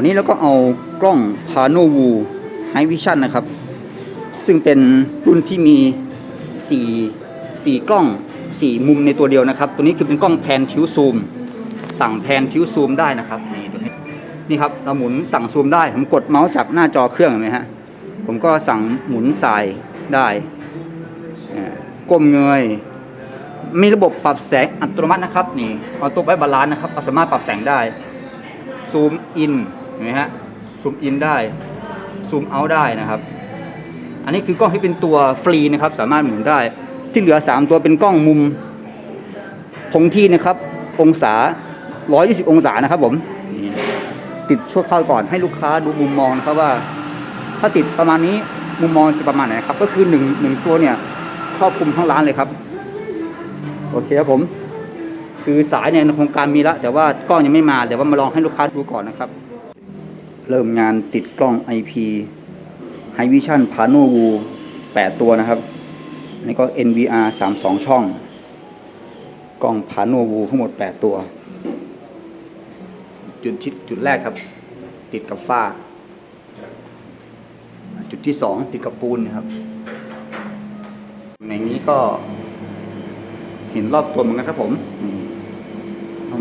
วันนี้เราก็เอากล้อง p a n o v o High Vision นะครับ ซึ่งเป็นรุ่นที่มี4 4กล้อง 4 มุมในตัวเดียวนะครับ ตัวนี้คือเป็นกล้องแพนทิวซูม สั่งแพนทิวซูมได้นะครับนี่ตัวนี้นี่ครับเราหมุนสั่งซูมได้ ผมกดเมาส์จับหน้าจอเครื่องเห็นไหมฮะผมก็สั่งหมุนสายได้ก้มเงยมีระบบปรับแสงอัตโนมัตินะครับนี่ออโต้ไว้บาลานซ์นะครับเราสามารถปรับแต่งได้ซูมอิน ห็นไหมฮะซูมอินได้ซูมเอาได้นะครับ อันนี้คือกล้องที่เป็นตัวฟรีนะครับสามารถหมุนได้ ที่เหลือ 3 ตัวเป็นกล้องมุมคงที่นะครับ องศา 120 องศานะครับผมติดชั่วคราวก่อนให้ลูกค้าดูมุมมองนะครับว่า ถ้าติดประมาณนี้มุมมองจะประมาณไหนครับ ก็คือหนึ่งหนึ่งตัวเนี่ยครอบคลุมทั้งร้านเลยครับ โอเคครับผม คือสายเนี่ยในโครงการมีแล้วแต่ว่ากล้องยังไม่มาเดี๋ยวว่ามาลองให้ลูกค้าดูก่อนนะครับ เริ่มงานติดกล้อง IP High Vision Pano v 8ตัวนะครับนี่ก็ NVR 32 ช่อง กล้อง Pano v ทั้งหมด 8 ตัว จุดที่จุดแรกครับ ติดกับฝ้า จุดที่ 2 ติดกับปูนนะครับ ในนี้ก็เห็นรอบตัวเหมือนกันครับผม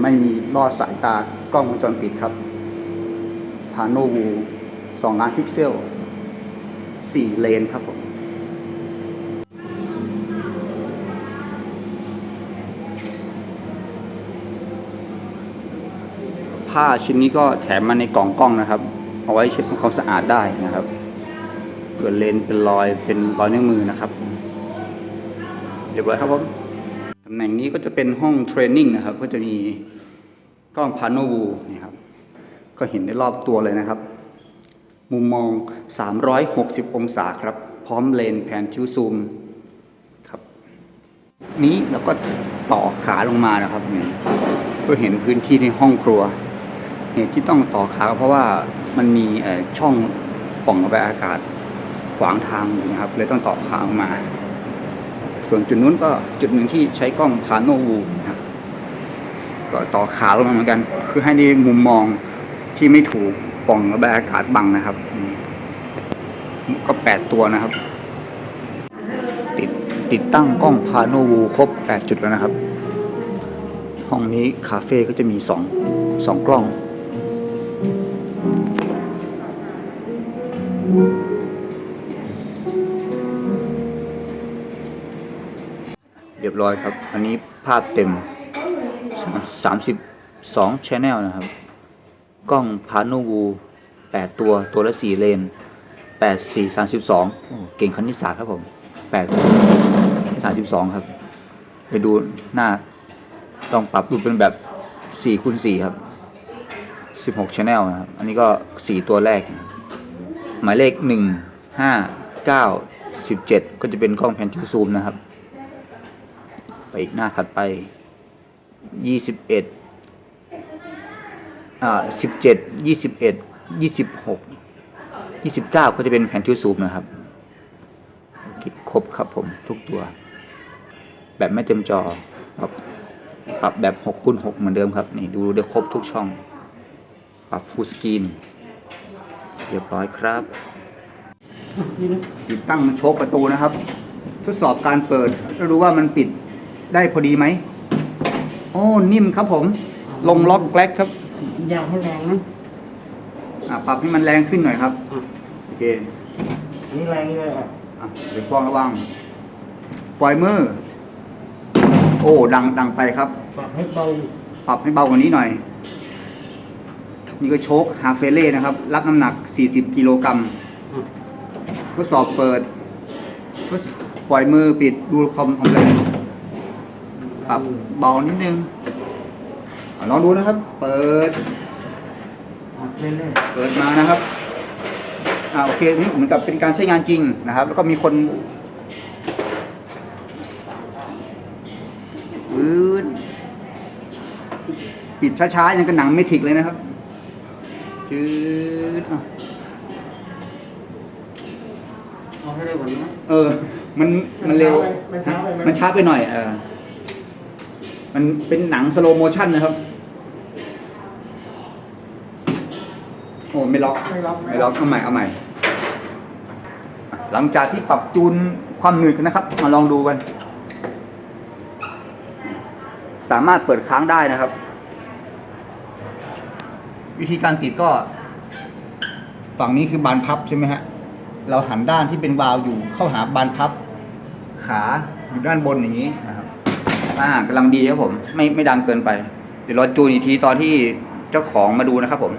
ไม่มีลอดสายตากล้องวงจรปิดครับ โนวูสองล้านพิกเซลสี่เลนครับผม ผ้าชิ้นนี้ก็แถมมาในกล่องกล้องนะครับ เอาไว้เช็ดทำความสะอาดได้นะครับเกิดเลนเป็นรอยเป็นรอยนิ้วมือนะครับเรียบร้อยครับผมตำแหน่งนี้ก็จะเป็นห้องเทรนนิ่งนะครับ ก็จะมีกล้องพาโนวูนี่ครับ ก็เห็นได้รอบตัวเลยนะครับ มุมมอง 360 องศาครับ พร้อมเลนแผนทิวซูมครับนี้เราก็ต่อขาลงมานะครับเพื่อเห็นพื้นที่ในห้องครัว เหตุที่ต้องต่อขาเพราะว่ามันมีช่องป่องระบายอากาศขวางทางอยู่นะครับเลยต้องต่อขาออกมา ส่วนจุดนู้นก็จุดหนึ่งที่ใช้กล้องพาโนวูนะครับก็ต่อขาลงมาเหมือนกัน คือให้ในมุมมอง ที่ไม่ถูกป่องระบายอากาศบังนะครับ ก็แปดตัวนะครับ ติดติดตั้งกล้องพาโนวูครบแปดจุดแล้วนะครับ ห้องนี้คาเฟ่ก็จะมีสองสองกล้องเรียบร้อยครับ อันนี้ภาพเต็ม 32 Channel นะครับ กล้องพาโนวู8ตัวตัวละ4เลน8 4 32โอ้เก่งคณิตศาสตร์ครับผม8 32ครับ ไปดูหน้าต้องปรับรูปเป็นแบบ4คูณ4ครับ16 Channel นะครับ อันนี้ก็4ตัวแรก หมายเลข1 5 9 17ก็จะเป็นกล้องแพนทิวซูมนะครับ ไปอีกหน้าถัดไปยี่สิบเอ็ด อ่าสิบเจ็ดยี่สิบเอ็ดยี่สิบหกยี่สิบเก้าก็จะเป็นแผ่นทิวซูมนะครับครบครับผมทุกตัว แบบไม่เต็มจอปรับปรับแบบหกคูณหกเหมือนเดิมครับ นี่ดูได้ครบทุกช่อง ปรับฟูลสกรีนเรียบร้อยครับติดตั้งโชคประตูนะครับ ทดสอบการเปิดแล้วรู้ว่ามันปิดได้พอดีไหมโอ้นิ่มครับผม ลงล็อกแกลกครับ ยากให้แรงนะอะปรับให้มันแรงขึ้นหน่อยครับโอเคนี่แรงเลยอะอะเดี๋ยวกล้องระวังปล่อยมือ โอ้ดังดังไปครับ ปรับให้เบาปรับให้เบากว่านี้หน่อย นี่ก็โชคฮาเฟเล่นะครับ รับน้ำหนัก 40 กิโลกรัมทดสอบเปิดทดปล่อยมือปิดดูความความแรงปรับเบานิดนึงอะลองดูนะครับ เปิดปรับ เรื่อยเปิดมานะครับอ่าโอเคนี่เหมือนกับเป็นการใช้งานจริงนะครับ แล้วก็มีคนปืนปิดช้าๆยังกับหนังเมทิกเลยนะครับจืดอะๆเอาให้เร็วกว่านี้นะเออ มัน มันเร็ว มันช้าไปไหม มันช้าไปหน่อย เออ มันเป็นหนังสโลโมชั่นนะครับ อ้อ้ไม่ล็อกไม่ล็อกไม่ล็อกเอาใหม่เอาใหม่อะหลังจากที่ปรับจูนความหนืดกันนะครับ มาลองดูกัน สามารถเปิดค้างได้นะครับ วิธีการติดก็ ฝั่งนี้คือบานพับใช่ไหมฮะเราหันด้านที่เป็นวาล์วอยู่เข้าหาบานพับ ขาอยู่ด้านบนอย่างนี้นะครับอ่ากำลังดีครับผม ไม่ไม่ดังเกินไป เดี๋ยวรอจูนอีกทีตอนที่เจ้าของมาดูนะครับผม